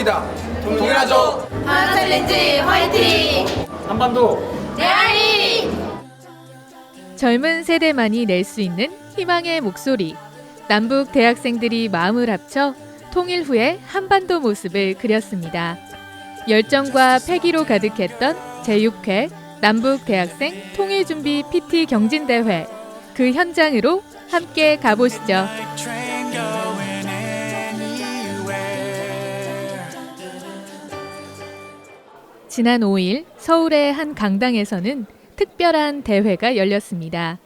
동력이다. 동일하죠. 하나 챌린지 화이팅! 한반도 대한이! 젊은 세대만이 낼 수 있는 희망의 목소리. 남북 대학생들이 마음을 합쳐 통일 후의 한반도 모습을 그렸습니다. 열정과 패기로 가득했던 제6회 남북 대학생 통일 준비 PT 경진대회. 그 현장으로 함께 가보시죠. 지난 5일 서울의 한 강당에서는 특별한 대회가 열렸습니다.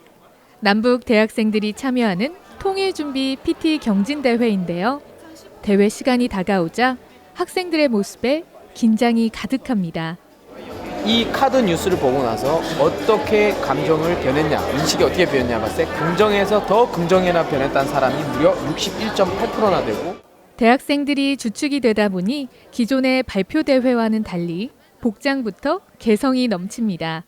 남북 대학생들이 참여하는 통일준비 PT 경진대회인데요. 대회 시간이 다가오자 학생들의 모습에 긴장이 가득합니다. 이 카드 뉴스를 보고 나서 어떻게 감정을 변했냐, 인식이 어떻게 변했냐 봤을 때 긍정에서 더 긍정에나 변했다는 사람이 무려 61.8%나 되고 대학생들이 주축이 되다 보니 기존의 발표 대회와는 달리 복장부터 개성이 넘칩니다.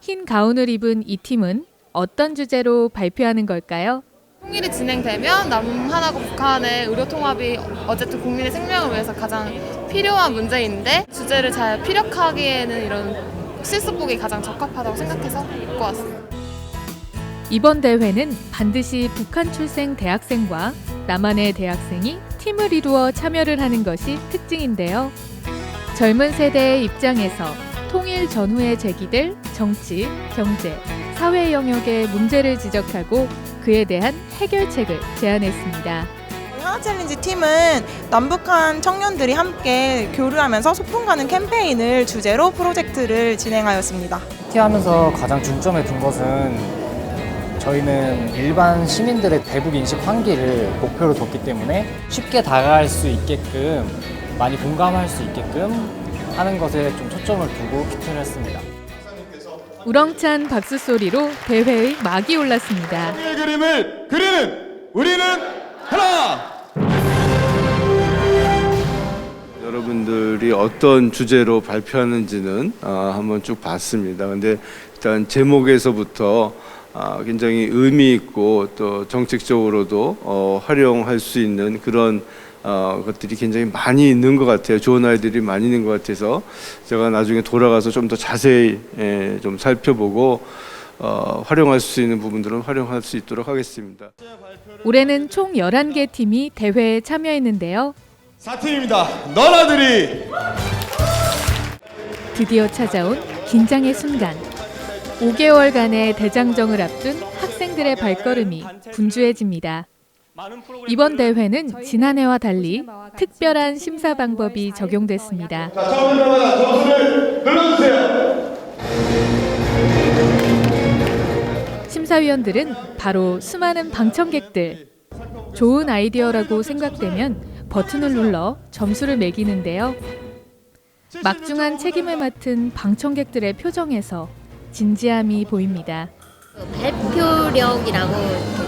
흰 가운을 입은 이 팀은 어떤 주제로 발표하는 걸까요? 통일이 진행되면 남한하고 북한의 의료 통합이 어쨌든 국민의 생명을 위해서 가장 필요한 문제인데 주제를 잘 피력하기에는 이런 실습복이 가장 적합하다고 생각해서 입고 왔습니다. 이번 대회는 반드시 북한 출생 대학생과 남한의 대학생이 팀을 이루어 참여를 하는 것이 특징인데요. 젊은 세대의 입장에서 통일 전후에 제기될 정치, 경제, 사회 영역의 문제를 지적하고 그에 대한 해결책을 제안했습니다. 하나 챌린지 팀은 남북한 청년들이 함께 교류하면서 소풍 가는 캠페인을 주제로 프로젝트를 진행하였습니다. 하면서 가장 중점에 둔 것은 저희는 일반 시민들의 대북 인식 환기를 목표로 뒀기 때문에 쉽게 다가갈 수 있게끔 많이 공감할 수 있게끔 하는 것에 좀 초점을 두고 키트를 했습니다. 우렁찬 박수 소리로 대회의 막이 올랐습니다. 의 그림을 그리는 우리는 하나. 여러분들이 어떤 주제로 발표하는지는 아, 한번 쭉 봤습니다. 근데 일단 제목에서부터 아, 굉장히 의미 있고 또 정책적으로도 어, 활용할 수 있는 그런 어, 것들이 굉장히 많이 있는 것 같아요. 좋은 아이들이 많이 있는 것 같아서 제가 나중에 돌아가서 좀 더 자세히 예, 좀 살펴보고 어, 활용할 수 있는 부분들은 활용할 수 있도록 하겠습니다. 올해는 총 11개 팀이 대회에 참여했는데요. 사팀입니다. 너나들이 드디어 찾아온 긴장의 순간. 5개월간의 대장정을 앞둔 학생들의 발걸음이 분주해집니다. 이번 대회는 지난해와 달리 특별한 심사 방법이 적용됐습니다. 자 처음 들어가다 점수를 눌러주세요. 심사위원들은 바로 수많은 방청객들. 좋은 아이디어라고 생각되면 버튼을 눌러 점수를 매기는데요. 막중한 책임을 맡은 방청객들의 표정에서 진지함이 보입니다. 발표력이라고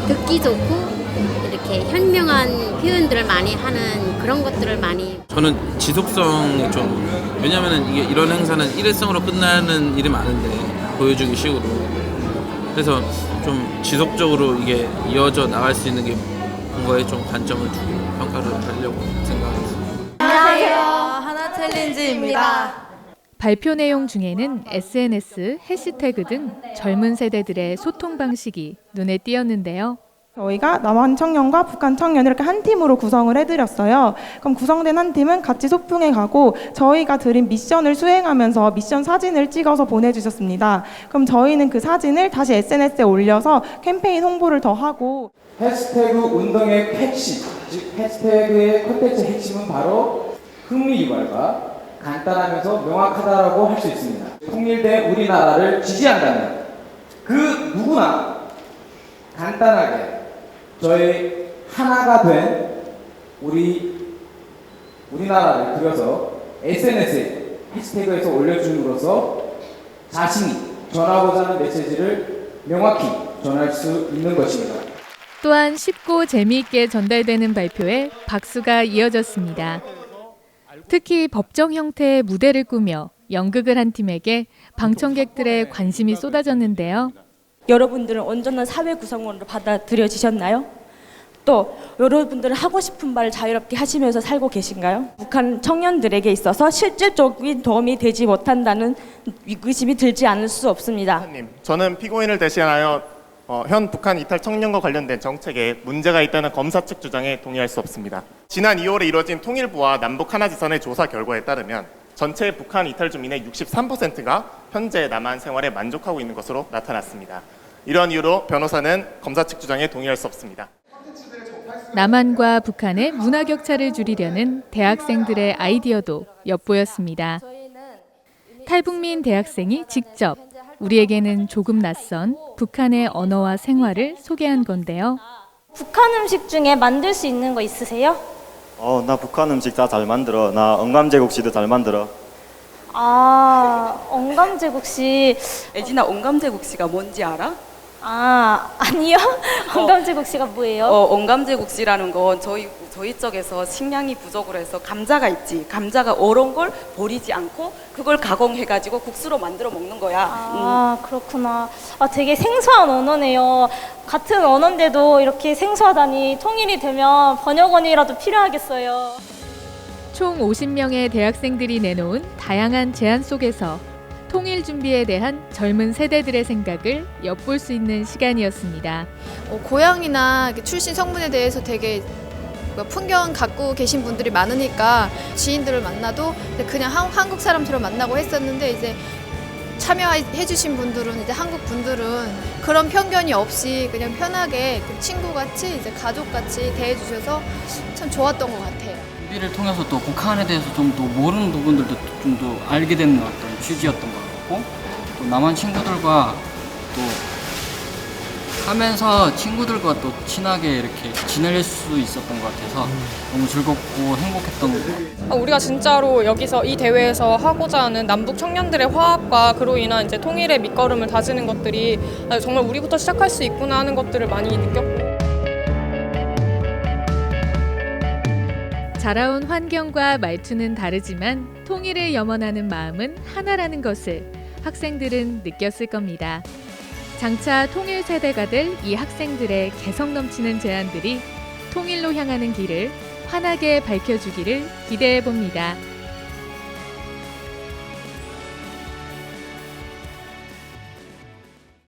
듣기 좋고 이렇게 현명한 표현들을 많이 하는 그런 것들을 많이 저는 지속성이 좀 왜냐면은 이게 이런 행사는 일회성으로 끝나는 일이 많은데 보여주기 식으로 그래서 좀 지속적으로 이게 이어져 나갈 수 있는 게 거에 좀 관점을 주고 평가를 하려고 생각합니다. 안녕하세요. 하나 챌린지입니다. 발표 내용 중에는 SNS, 해시태그 등 젊은 세대들의 소통 방식이 눈에 띄었는데요. 저희가 남한 청년과 북한 청년 이렇게 한 팀으로 구성을 해드렸어요. 그럼 구성된 한 팀은 같이 소풍에 가고 저희가 드린 미션을 수행하면서 미션 사진을 찍어서 보내주셨습니다. 그럼 저희는 그 사진을 다시 SNS에 올려서 캠페인 홍보를 더 하고 해시태그 운동의 핵심, 즉 해시태그의 컨텐츠 핵심은 바로 흥미 유발과 간단하면서 명확하다라고 할 수 있습니다. 통일된 우리나라를 지지한다는 그 누구나 간단하게 저희 하나가 된 우리 우리나라를 그려서 SNS에 해시태그에서 올려줌으로써 자신이 전하고자 하는 메시지를 명확히 전할 수 있는 것입니다. 또한 쉽고 재미있게 전달되는 발표에 박수가 이어졌습니다. 특히 법정 형태의 무대를 꾸며 연극을 한 팀에게 방청객들의 관심이 쏟아졌는데요. 여러분들은 온전한 사회 구성원으로 받아들여지셨나요? 또 여러분들은 하고 싶은 말 자유롭게 하시면서 살고 계신가요? 북한 청년들에게 있어서 실질적인 도움이 되지 못한다는 의심이 들지 않을 수 없습니다. 저는 피고인을 대신하여 어, 현 북한 이탈 청년과 관련된 정책에 문제가 있다는 검사 측 주장에 동의할 수 없습니다. 지난 2월에 이뤄진 통일부와 남북 하나지선의 조사 결과에 따르면 전체 북한 이탈 주민의 63%가 현재 남한 생활에 만족하고 있는 것으로 나타났습니다. 이런 이유로 변호사는 검사 측 주장에 동의할 수 없습니다. 남한과 북한의 문화 격차를 줄이려는 대학생들의 아이디어도 엿보였습니다. 탈북민 대학생이 직접 우리에게는 조금 낯선 북한의 언어와 생활을 소개한 건데요. 북한 음식 중에 만들 수 있는 거 있으세요? 어, 나 북한 음식 다 잘 만들어. 나 엉감제국시도 잘 만들어. 아, 엉감제국시. 애진아 엉감제국시가 뭔지 알아? 아, 아니요. 엉감제국시가 뭐예요? 어, 엉감제국시라는 건 저희 저희 쪽에서 식량이 부족을 해서 감자가 있지. 감자가 얼은 걸 버리지 않고 그걸 가공해가지고 국수로 만들어 먹는 거야. 아, 그렇구나. 아, 되게 생소한 언어네요. 같은 언어인데도 이렇게 생소하다니 통일이 되면 번역원이라도 필요하겠어요. 총 50명의 대학생들이 내놓은 다양한 제안 속에서 통일 준비에 대한 젊은 세대들의 생각을 엿볼 수 있는 시간이었습니다. 어, 고향이나 출신 성분에 대해서 되게 뭐 풍경 갖고 계신 분들이 많으니까 지인들을 만나도 그냥 한, 한국 사람처럼 만나고 했었는데 이제 참여해주신 분들은 이제 한국 분들은 그런 편견이 없이 그냥 편하게 그 친구같이 이제 가족같이 대해주셔서 참 좋았던 것 같아요. 준비를 통해서 또 북한에 대해서 좀 더 모르는 부분들도 좀 더 알게 되는 어떤 취지였던 것 같 고 또 남한 친구들과 또 하면서 친구들과 또 친하게 이렇게 지낼 수 있었던 것 같아서 너무 즐겁고 행복했던 것 같아요. 아, 우리가 진짜로 여기서 이 대회에서 하고자 하는 남북 청년들의 화합과 그로 인한 이제 통일의 밑거름을 다지는 것들이 아, 정말 우리부터 시작할 수 있구나 하는 것들을 많이 느꼈고 자라온 환경과 말투는 다르지만 통일을 염원하는 마음은 하나라는 것을 학생들은 느꼈을 겁니다. 장차 통일 세대가 될 이 학생들의 개성 넘치는 제안들이 통일로 향하는 길을 환하게 밝혀주기를 기대해 봅니다.